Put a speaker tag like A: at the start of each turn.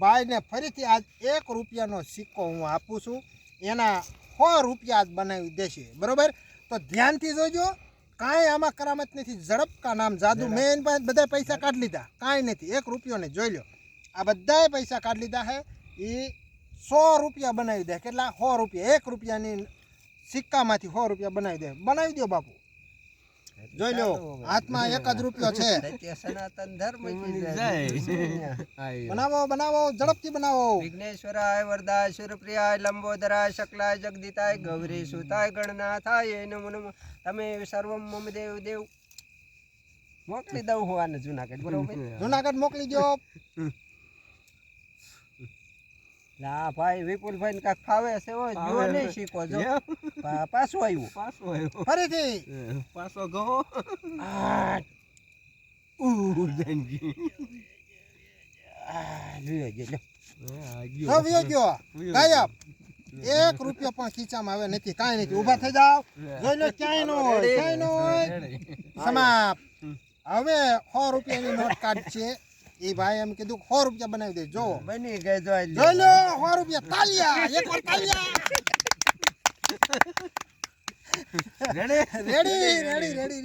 A: ભાઈને ફરીથી આજ એક રૂપિયાનો સિક્કો હું આપું છું. એના સો રૂપિયા આજ બનાવી દેશે. બરાબર? તો ધ્યાનથી જોજો કાંઈ આમાં કરામત નથી. ઝડપકા નામ જાદુ. મેં બધા પૈસા કાઢી લીધા. કાંઈ નથી. એક રૂપિયો ને જોઈ લો. આ બધાએ પૈસા કાઢી લીધા છે એ સો રૂપિયા બનાવી દે. કેટલા? સો રૂપિયા. એક રૂપિયાની સિક્કામાંથી સો રૂપિયા બનાવી દે. બનાવી દો બાપુ. જોઈ લો હાથમાં એક જ રૂપિયો છે.
B: સનાતન ધર્મ કી
C: જય.
B: જય.
A: બનાવો બનાવો ઝડપથી બનાવો.
B: વિઘ્નેશ્વરાય વરદાય સુરપ્રિયાય લંબોદરાય શકલાય જગદીતાય ગૌરી સુતાય ગણનાથાય નમો નમો. તમે સર્વમ મમ દેવ દેવ. મોકલી દઉં હું આને જુનાગઢ બરોબર?
A: જુનાગઢ મોકલી દો
B: ના ભાઈ વિપુલભાઈ કાક ફાવે છે હો જો નહીં શીખો જો. પાછો આવ્યું.
C: પાછો આવ્યો.
A: ફરીથી.
C: પાછો
B: ગહો
C: ઉ જંગી
B: આ, લ્યો, લ્યો, લ્યો.
A: ગયો. ગાયબ. એક રૂપિયો પણ ખીચામાં આવે નથી. કાંઈ નથી. ઊભા થઈ જાવ જોઈ લો ક્યાંય નો હોય ક્યાંય નો હોય. સમાપ હવે સો રૂપિયાની નોટ કાઢશે એ ભાઈ એમ કીધું સો રૂપિયા બનાવી દે જો
B: બની ગઈ જો
A: જોઈ લો સો રૂપિયા તાલિયા એક વાર તાલિયા.
C: Ready
A: ready ready ready ready